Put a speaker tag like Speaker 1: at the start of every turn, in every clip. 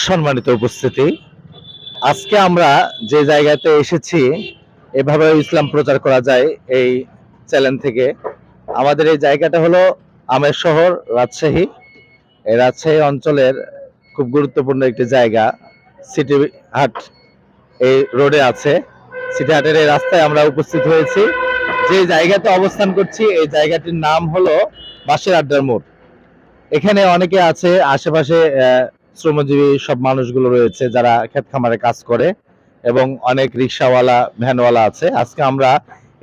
Speaker 1: সম্মানিত উপস্থিতি। আজকে আমরা যে জায়গাতে এসেছি, এভাবে ইসলাম প্রচার করা যায় এই চ্যানেল থেকে। আমাদের এই জায়গাটা হলো আমের শহর, রাজশাহী। এই রাজশাহী অঞ্চলের খুব গুরুত্বপূর্ণ একটি জায়গা, সিটি হাট এই রোডে আছে। সিটি হাটের এই রাস্তায় আমরা উপস্থিত হয়েছি। যে জায়গাতে অবস্থান করছি, এই জায়গাটির নাম হলো বাঁশের আড্ডার মোড়। এখানে অনেকে আছে, আশেপাশে শ্রমজীবী সব মানুষগুলো রয়েছে যারা ক্ষেত খামারে কাজ করে এবং অনেক রিক্সাওয়ালা, ভ্যানওয়ালা আছে। আজকে আমরা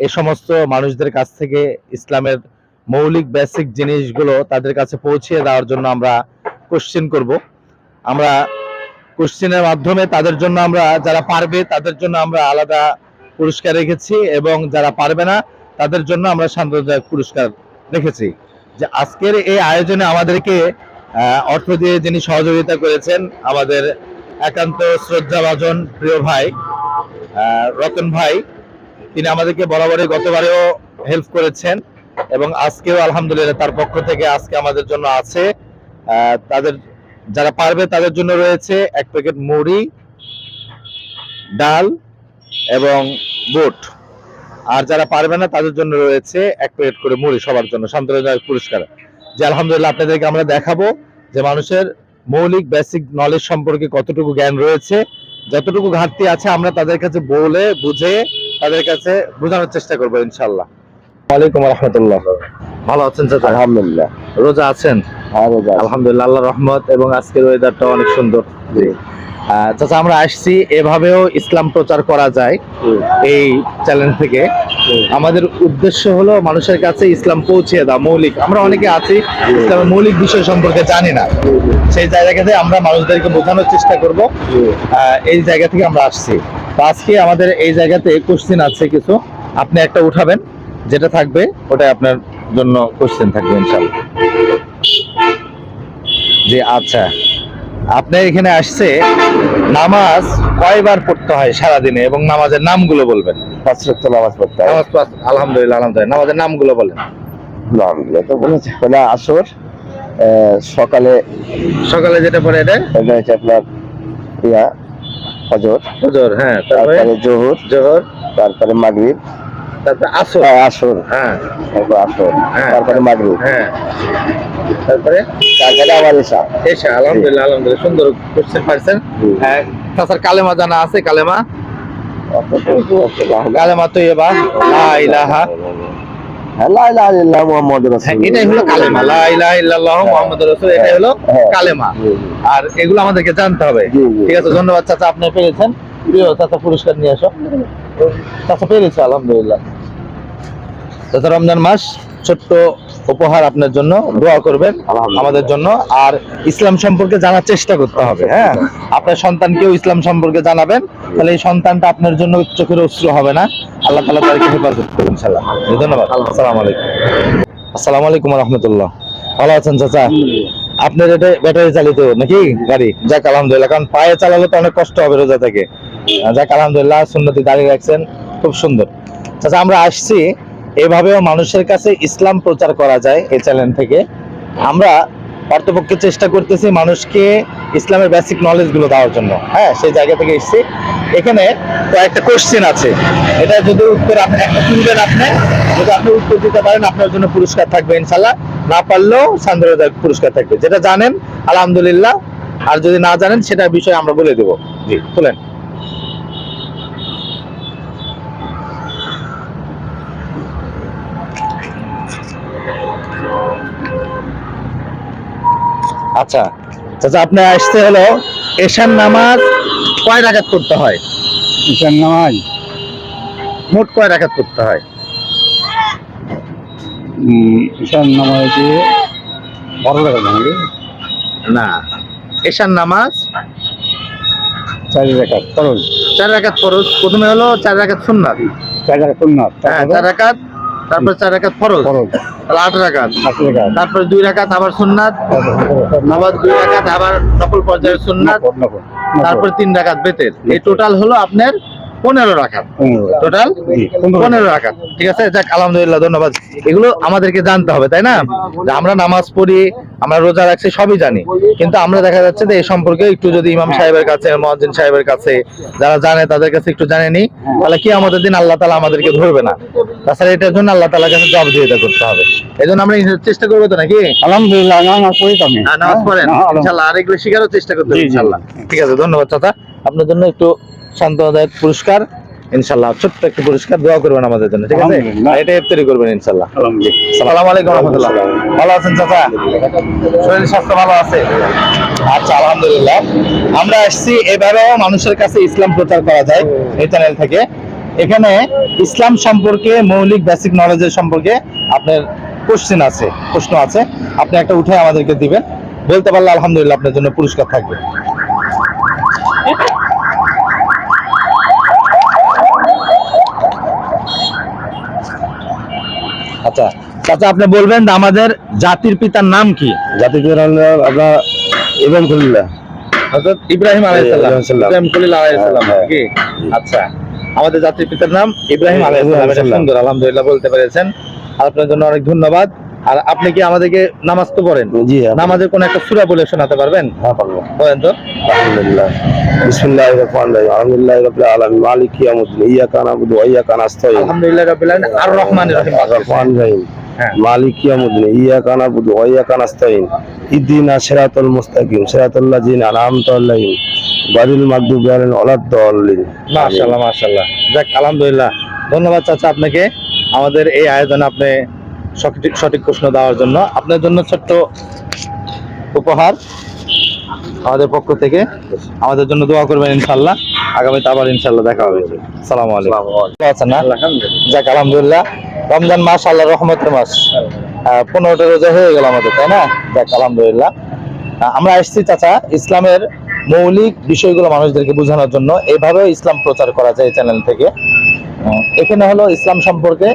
Speaker 1: এ সমস্ত মানুষদের কাছ থেকে ইসলামের মৌলিক বেসিক জিনিসগুলো তাদের কাছে পৌঁছিয়ে দেওয়ার জন্য আমরা কোশ্চেন করব। আমরা কোশ্চেনের মাধ্যমে তাদের জন্য আমরা যারা পারবে তাদের জন্য আমরা আলাদা পুরস্কার রেখেছি এবং যারা পারবে না তাদের জন্য আমরা শান্তদায়ক পুরস্কার রেখেছি। যে আজকের এই আয়োজনে আমাদেরকে অর্থ দিয়ে যিনি সহযোগিতা করেছেন আমাদের একান্ত শ্রদ্ধাভাজন প্রিয় ভাই রতন ভাই, তিনি আমাদেরকে বরাবরই গতবারেও হেল্প করেছেন এবং আজকেও আলহামদুলিল্লাহ তার পক্ষ থেকে আজকে আমাদের জন্য আছে। তাদের যারা পারবে তাদের জন্য রয়েছে এক প্যাকেট মুড়ি, ডাল এবং বুট। আর যারা পারবে না তাদের জন্য রয়েছে এক প্লেট করে মুড়ি সবার জন্য। শান্তদায়ক পুরস্কার। যে আলহামদুলিল্লাহ আপনাদেরকে আমরা দেখাবো যে মানুষের মৌলিক বেসিক নলেজ সম্পর্কে কতটুকু জ্ঞান রয়েছে। যতটুকু ঘাটতি আছে আমরা তাদের কাছে বলে বুঝে তাদের কাছে বোঝানোর চেষ্টা করব ইনশাল্লাহ ওয়ালাইকুম রহমতুল্লাহ। ভালো আছেন চাচা?
Speaker 2: আলহামদুলিল্লাহ।
Speaker 1: রোজা আছেন? আলহামদুলিল্লাহ আল্লাহ রহমত এবং আজকের ওয়েদারটা অনেক সুন্দর।
Speaker 2: জি।
Speaker 1: চাচা, আমরা আসছি। এভাবেও ইসলাম প্রচার করা যায় এই চ্যানেল থেকে। আমাদের উদ্দেশ্য হলো মানুষের কাছে ইসলাম পৌঁছিয়ে দাও মৌলিক। আমরা অনেকে আছি, ইসলামের মৌলিক বিষয় সম্পর্কে জানি না। সেই জায়গা থেকে আমরা মানুষদেরকে বোঝানোর চেষ্টা করব। এই জায়গা থেকে আমরা আসছি। আজকে আমাদের এই জায়গাতে কোশ্চিন আছে কিছু। আপনি একটা উঠাবেন, যেটা থাকবে ওটাই আপনার জন্য কোশ্চেন থাকবে ইনশাল্লাহ জি আচ্ছা। আপনার এখানে আসছে নামাজ কয়বার পড়তে হয় সারাদিনে এবং নামাজের নামগুলো বলবেন?
Speaker 2: পাঁচ রক্ত নামাজ পড়তে হয়।
Speaker 1: নামাজ পাঁচ- আলহামদুলিল্লাহ আলহামদুলিল্লাহ। নামাজের নামগুলো বলেন।
Speaker 2: আলহামদুলিল্লাহ তো বলেছে। পয়লা আসর সকালে
Speaker 1: সকালে যেটা পড়ে এটা?
Speaker 2: এটা হচ্ছে আপনার ইয়া ফজর
Speaker 1: ফজর হ্যাঁ তারপরে?
Speaker 2: জোহর।
Speaker 1: জোহর।
Speaker 2: তারপরে মাগরিব।
Speaker 1: তারপরে আসর।
Speaker 2: আহ, আসর।
Speaker 1: হ্যাঁ।
Speaker 2: তারপর আসর।
Speaker 1: হ্যাঁ।
Speaker 2: তারপরে মাগরিব।
Speaker 1: হ্যাঁ। তারপরে?
Speaker 2: এসা।
Speaker 1: এসা আলহামদুলিল্লাহ আলহামদুলিল্লাহ সুন্দর হ্যাঁ তাছাড়া কালেমা জানা আছে কালেমা? কালেমা তো লা ইলাহা। আর এগুলো আমাদেরকে জানতে হবে। ঠিক আছে ধন্যবাদ চাচা আপনি পেরেছেন। প্রিয় চাচা পুরস্কার নিয়ে আসো। চাচা পেরেছে আলহামদুলিল্লাহ। চাচা রমজান মাস ছোট্ট উপহার আপনার জন্য দোয়া করবেন আমাদের জন্য। আর ইসলাম সম্পর্কে জানার চেষ্টা করতে হবে হ্যাঁ? আপনার সন্তানকেও ইসলাম সম্পর্কে জানাবেন তাহলে এই সন্তানটা আপনার জন্য চোখের অশ্রু হবে না। আল্লাহ তালা তাদেরকে হেফাজত করবেন ইনশাল্লাহ ধন্যবাদ। আসসালামু আলাইকুম। আসসালামু আলাইকুম রহমতুল্লাহ। ভালো আছেন চাচা? আপনার এটা ব্যাটারি চালিত নাকি গাড়ি? যাক আলহামদুলিল্লাহ কারণ পায়ে চালালে তো অনেক কষ্ট হবে রোজা থেকে। যাক আলহামদুলিল্লাহ সুন্নতি দাঁড়িয়ে রাখছেন খুব সুন্দর। চাচা আমরা আসছি এভাবেও মানুষের কাছে ইসলাম প্রচার করা যায় এই চ্যানেল থেকে। আমরা পার্থপক্ষে চেষ্টা করতেছি মানুষকে ইসলামের বেসিক নলেজগুলো দেওয়ার জন্য। হ্যাঁ সেই জায়গা থেকে এসেছি। এখানে কয়েকটা কোশ্চেন আছে। এটা যদি উত্তর আপনি, একটা শুনবেন আপনি। যদি আপনি উত্তর দিতে পারেন, আপনার জন্য পুরস্কার থাকবে ইনশাল্লাহ না পারলেও সান্দ্রদায়ক পুরস্কার থাকবে। যেটা জানেন, আলহামদুলিল্লাহ। আর যদি না জানেন সেটা বিষয়ে আমরা বলে দেবো। জি, বলেন। আচ্ছা চাচা আপনি আসতে হলো এশার নামাজ কয় রাকাত করতে হয়?
Speaker 2: ঈশান নামাজ?
Speaker 1: মোট কয় রাকাত করতে হয়?
Speaker 2: ঈশান নামাজে বারো নাকি?
Speaker 1: না এশার নামাজ
Speaker 2: চারি টাকা খরচ
Speaker 1: চার রাকাত ফরজ প্রথমে হলো চার রাকাত সুন্নাত।
Speaker 2: চারি টাকা সুন্নাত
Speaker 1: হ্যাঁ চার রাকাত তারপর চার রাকাত ফরজ। তাহলে আট রাকাত। তারপর দুই রাকাত আবার সুন্নাত। আবার দুই রাকাত আবার সকল পর্যায়ের সুন্নাত। তারপর তিন রাকাত বেতের। এই টোটাল হলো আপনার পনেরো রাখাত। টোটাল পনেরো রাখাত। ঠিক আছে? যাক আলহামদুলিল্লাহ ধন্যবাদ। এগুলো আমাদেরকে জানতে হবে তাই না? আমরা নামাজ পড়ি আমরা রোজা রাখছি সবই জানি। কিন্তু আমরা দেখা যাচ্ছে যে এই সম্পর্কে একটু যদি ইমাম সাহেবের কাছে মহাজিন সাহেবের কাছে যারা জানে তাদের কাছে একটু জানে নি তাহলে কি আমাদের দিন আল্লাহ তালা আমাদেরকে ধরবে না? তাছাড়া এটার জন্য আল্লাহ তালার কাছে জবাবদিহিতা করতে হবে। এই জন্য আমরা চেষ্টা করব তো নাকি?
Speaker 2: আলহামদুলিল্লাহ নামাজ পড়ি তো
Speaker 1: হ্যাঁ, নামাজ পড়েন।
Speaker 2: হ্যাঁ।
Speaker 1: ইনশাল্লাহ আর এগুলো শেখারও চেষ্টা করতে। ইনশাল্লাহ। ঠিক আছে ধন্যবাদ চাচা। আপনার জন্য একটু শান্তদায়ক পুরস্কার। ইনশাল্লাহ ছোট্ট একটু পুরস্কার দোয়া করবেন আমাদের জন্য ঠিক আছে? এটা ইফতারি করবেন ইনশাল্লাহ। সালাম আলাইকুম রহমতুল্লাহ। ভালো আছেন চাচা? শরীর স্বাস্থ্য ভালো আছে? আচ্ছা আলহামদুলিল্লাহ। আমরা আসছি এবারেও মানুষের কাছে ইসলাম প্রচার করা যায় এই চ্যানেল থেকে। এখানে ইসলাম সম্পর্কে মৌলিক বেসিক নলেজের সম্পর্কে আপনার কোশ্চেন আছে প্রশ্ন আছে। আপনি একটা উঠে আমাদেরকে দিবেন। বলতে পারলে আলহামদুলিল্লাহ আপনার জন্য পুরস্কার থাকবে। চাচা আপনি বলবেন আমাদের জাতির পিতার নাম কি?
Speaker 2: জাতির পিতা হলো আপনার ইব্রাহিম খলিল্লাহ
Speaker 1: হযরত ইব্রাহিম আলাইহিসসালাম
Speaker 2: ইব্রাহিম
Speaker 1: খলিল আলাইহিসসালাম
Speaker 2: হ্যাঁ,
Speaker 1: কি আচ্ছা আমাদের জাতির পিতার নাম ইব্রাহিম
Speaker 2: হ্যাঁ,
Speaker 1: আলাইহিসসালাম এটা সুন্দর আলহামদুলিল্লাহ বলতে পেরেছেন। আর আপনার জন্য অনেক ধন্যবাদ। আর আপনি কি আমাদেরকে নামাজ তো পড়েন?
Speaker 2: জি
Speaker 1: নামাজের কোন একটা সূরা বলে শোনাতে পারবেন?
Speaker 2: হ্যাঁ পারব।
Speaker 1: বলেন তো।
Speaker 2: আলহামদুলিল্লাহ। বিসমিল্লাহির রহমানির রহিম। আলহামদুলিল্লাহি রাব্বিল আলামিন। মালিকি ইয়াউমিদ্দিন। ইয়্যাকা না'বুদু ওয়া ইয়্যাকা নাস্তাঈন।
Speaker 1: আলহামদুলিল্লাহ রাব্বিল আলামিন। আর রহমানির রহিম।
Speaker 2: রহমানির রহিম।
Speaker 1: হ্যাঁ।
Speaker 2: ওয়া মুস্তাকিম আলাইহিম।
Speaker 1: মাশাআল্লাহ মাশাআল্লাহ। যাক আলহামদুলিল্লাহ। ধন্যবাদ চাচা আপনাকে। আমাদের এই আয়োজন আপনি সঠিক সঠিক প্রশ্ন দেওয়ার জন্য। আপনার জন্য ছোট্ট উপহার। আমাদের পক্ষ থেকে আমাদের জন্য দোয়া করবেন ইনশাল্লাহ আগামীতে আবার ইনশাল্লাহ দেখা হবে। সালাম আলাইকুম। না? যাক আলহামদুলিল্লাহ। রমজান মাস আল্লাহ রহমতের মাস। পনেরোটা রোজা হয়ে গেল আমাদের তাই না? যাক আলহামদুলিল্লাহ। আমরা এসেছি চাচা ইসলামের মৌলিক বিষয়গুলো মানুষদেরকে বোঝানোর জন্য। এভাবে ইসলাম প্রচার করা যায় এই চ্যানেল থেকে। এখানে হলো ইসলাম সম্পর্কে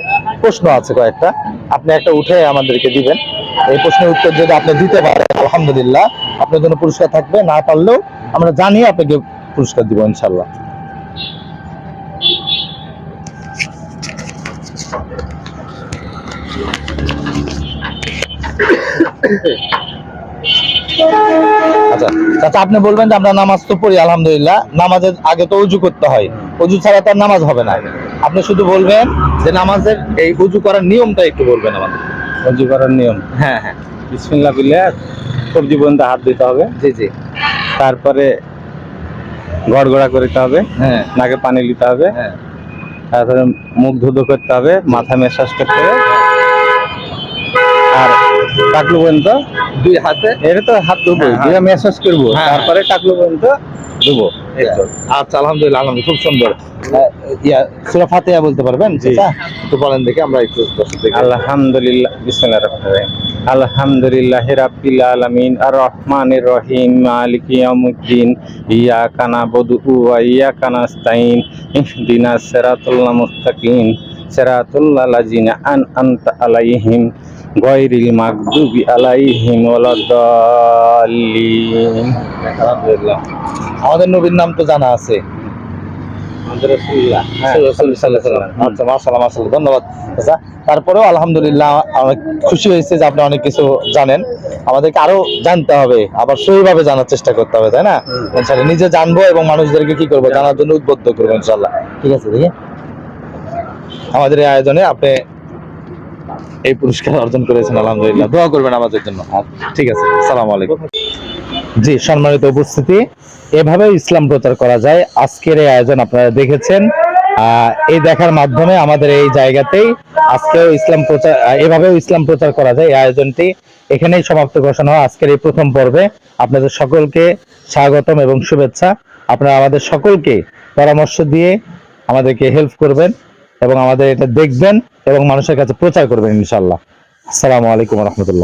Speaker 1: প্রশ্ন আছে কয়েকটা। আপনি একটা উঠে আমাদেরকে দিবেন। এই প্রশ্নের উত্তর যদি আপনি দিতে পারেন, আলহামদুলিল্লাহ, আপনার জন্য পুরস্কার থাকবে, না পারলেও আমরা জানি আপনাকে পুরস্কার দিব ইনশাল্লাহ আচ্ছা আপনি বলবেন যে আমরা নামাজ তো পড়ি, আলহামদুলিল্লাহ, নামাজের আগে তো উজু করতে হয়। উজু ছাড়া তার নামাজ হবে না। আপনি শুধু বলবেন যে নামাজের এই উজু করার নিয়মটা একটু বলবেন আমাদের।
Speaker 3: সবজি করার নিয়ম।
Speaker 1: হ্যাঁ হ্যাঁ।
Speaker 3: বিসমিল্লা বলে সবজি পর্যন্ত হাত দিতে হবে।
Speaker 1: জি জি।
Speaker 3: তারপরে গড়গড়া করতে হবে।
Speaker 1: হ্যাঁ।
Speaker 3: নাকে পানি নিতে হবে।
Speaker 1: হ্যাঁ।
Speaker 3: তারপরে মুখ ধুধু করতে হবে। মাথা মেসাজ করতে হবে। আর টাকলু পর্যন্ত
Speaker 1: দুই হাতে।
Speaker 3: এটা তো হাত ধুবো
Speaker 1: হ্যাঁ, হ্যাঁ।
Speaker 3: মেসাজ করব
Speaker 1: হ্যাঁ,
Speaker 3: তারপরে টাকলু পর্যন্ত ধুবো।
Speaker 1: আচ্ছা আলহামদুলিল্লাহ আলহামদুলিল্লাহ খুব সুন্দর। ইয়া সূরা ফাতিহা বলতে পারবেন? একটু বলেন দেখি আমরা একটু
Speaker 3: আলহামদুলিল্লাহ বিসমিল্লাহ রহমান রহিম। আলহামদুলিল্লাহ রাব্বিল আলামিন আর রহমানির রহিম মালিকি ইয়াউমিদ্দিন ইয়াকা নাবুদু ওয়া ইয়াকা নাস্তাইন ইহদিনাস সিরাতাল মুস্তাকিম সিরাতাল লাযিনা আনআমতা আলাইহিম। গায়রিল মাগদুবি আলাইহিম ওয়ালাদ-দাল্লিন।
Speaker 1: আলহামদুলিল্লাহ। আমাদের নবীর নাম তো জানা আছে।
Speaker 3: হ্যাঁ,
Speaker 1: আচ্ছা ধন্যবাদ। আচ্ছা তারপরেও আলহামদুলিল্লাহ অনেক খুশি হয়েছে যে আপনি অনেক কিছু জানেন। আমাদেরকে আরও জানতে হবে আবার সহিভাবে জানার চেষ্টা করতে হবে তাই না? ইনশাআল্লাহ নিজে জানব এবং মানুষদেরকে কি করব জানার জন্য উদ্বুদ্ধ করব ইনশাআল্লাহ। ঠিক আছে দেখি। আমাদের এই আয়োজনে আপনি এই পুরস্কার অর্জন করেছেন আলহামদুলিল্লাহ। দোয়া করবেন আমাদের জন্য। ঠিক আছে সালাম আলাইকুম। জি সম্মানিত উপস্থিতি এভাবে ইসলাম প্রচার করা যায়। আজকের এই আয়োজন আপনারা দেখেছেন। এই দেখার মাধ্যমে আমাদের এই জায়গাতেই আজকেও ইসলাম প্রচার এভাবেও ইসলাম প্রচার করা যায়। এই আয়োজনটি এখানেই সমাপ্ত ঘোষণা হয়। আজকের এই প্রথম পর্বে আপনাদের সকলকে স্বাগতম এবং শুভেচ্ছা। আপনারা আমাদের সকলকে পরামর্শ দিয়ে আমাদেরকে হেল্প করবেন এবং আমাদের এটা দেখবেন। এবং মানুষের কাছে প্রচার করবেন ইনশাল্লাহ আসসালামু আলাইকুম রহমতুল্লাহ।